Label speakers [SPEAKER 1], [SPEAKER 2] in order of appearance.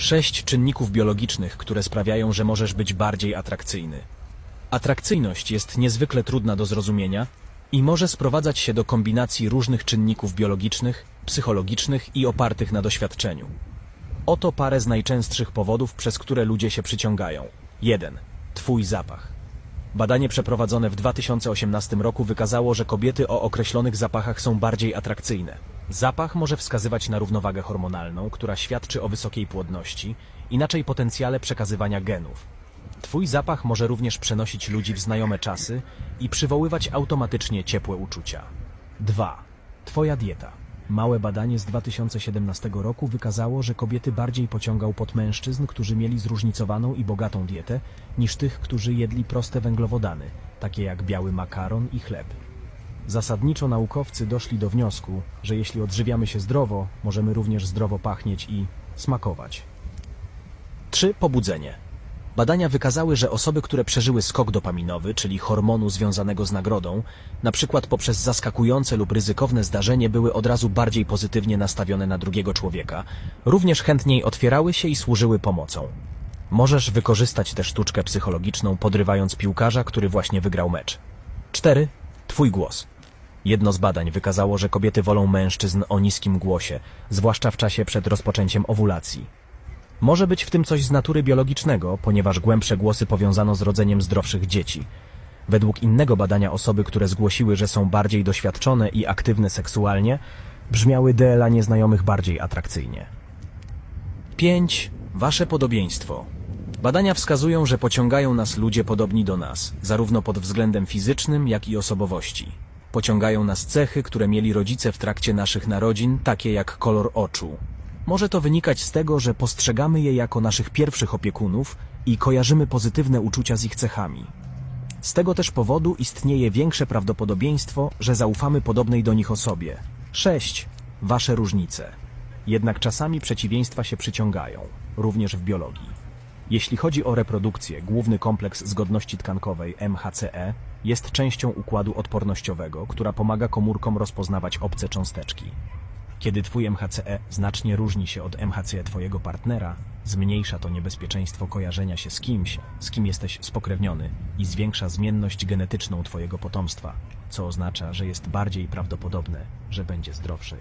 [SPEAKER 1] Sześć czynników biologicznych, które sprawiają, że możesz być bardziej atrakcyjny. Atrakcyjność jest niezwykle trudna do zrozumienia i może sprowadzać się do kombinacji różnych czynników biologicznych, psychologicznych i opartych na doświadczeniu. Oto parę z najczęstszych powodów, przez które ludzie się przyciągają. 1. Twój zapach. Badanie przeprowadzone w 2018 roku wykazało, że kobiety o określonych zapachach są bardziej atrakcyjne. Zapach może wskazywać na równowagę hormonalną, która świadczy o wysokiej płodności, inaczej potencjale przekazywania genów. Twój zapach może również przenosić ludzi w znajome czasy i przywoływać automatycznie ciepłe uczucia. 2. Twoja dieta. Małe badanie z 2017 roku wykazało, że kobiety bardziej pociągał pod mężczyzn, którzy mieli zróżnicowaną i bogatą dietę, niż tych, którzy jedli proste węglowodany, takie jak biały makaron i chleb. Zasadniczo naukowcy doszli do wniosku, że jeśli odżywiamy się zdrowo, możemy również zdrowo pachnieć i smakować. 3. Pobudzenie. Badania wykazały, że osoby, które przeżyły skok dopaminowy, czyli hormonu związanego z nagrodą, na przykład poprzez zaskakujące lub ryzykowne zdarzenie, były od razu bardziej pozytywnie nastawione na drugiego człowieka, również chętniej otwierały się i służyły pomocą. Możesz wykorzystać tę sztuczkę psychologiczną, podrywając piłkarza, który właśnie wygrał mecz. 4. Twój głos. Jedno z badań wykazało, że kobiety wolą mężczyzn o niskim głosie, zwłaszcza w czasie przed rozpoczęciem owulacji. Może być w tym coś z natury biologicznego, ponieważ głębsze głosy powiązano z rodzeniem zdrowszych dzieci. Według innego badania osoby, które zgłosiły, że są bardziej doświadczone i aktywne seksualnie, brzmiały dla nieznajomych bardziej atrakcyjnie. 5. Wasze podobieństwo. Badania wskazują, że pociągają nas ludzie podobni do nas, zarówno pod względem fizycznym, jak i osobowości. Pociągają nas cechy, które mieli rodzice w trakcie naszych narodzin, takie jak kolor oczu. Może to wynikać z tego, że postrzegamy je jako naszych pierwszych opiekunów i kojarzymy pozytywne uczucia z ich cechami. Z tego też powodu istnieje większe prawdopodobieństwo, że zaufamy podobnej do nich osobie. 6. Wasze różnice. Jednak czasami przeciwieństwa się przyciągają, również w biologii. Jeśli chodzi o reprodukcję, główny kompleks zgodności tkankowej MHCE jest częścią układu odpornościowego, która pomaga komórkom rozpoznawać obce cząsteczki. Kiedy twój MHCE znacznie różni się od MHCE twojego partnera, zmniejsza to niebezpieczeństwo kojarzenia się z kimś, z kim jesteś spokrewniony i zwiększa zmienność genetyczną twojego potomstwa, co oznacza, że jest bardziej prawdopodobne, że będzie zdrowsze.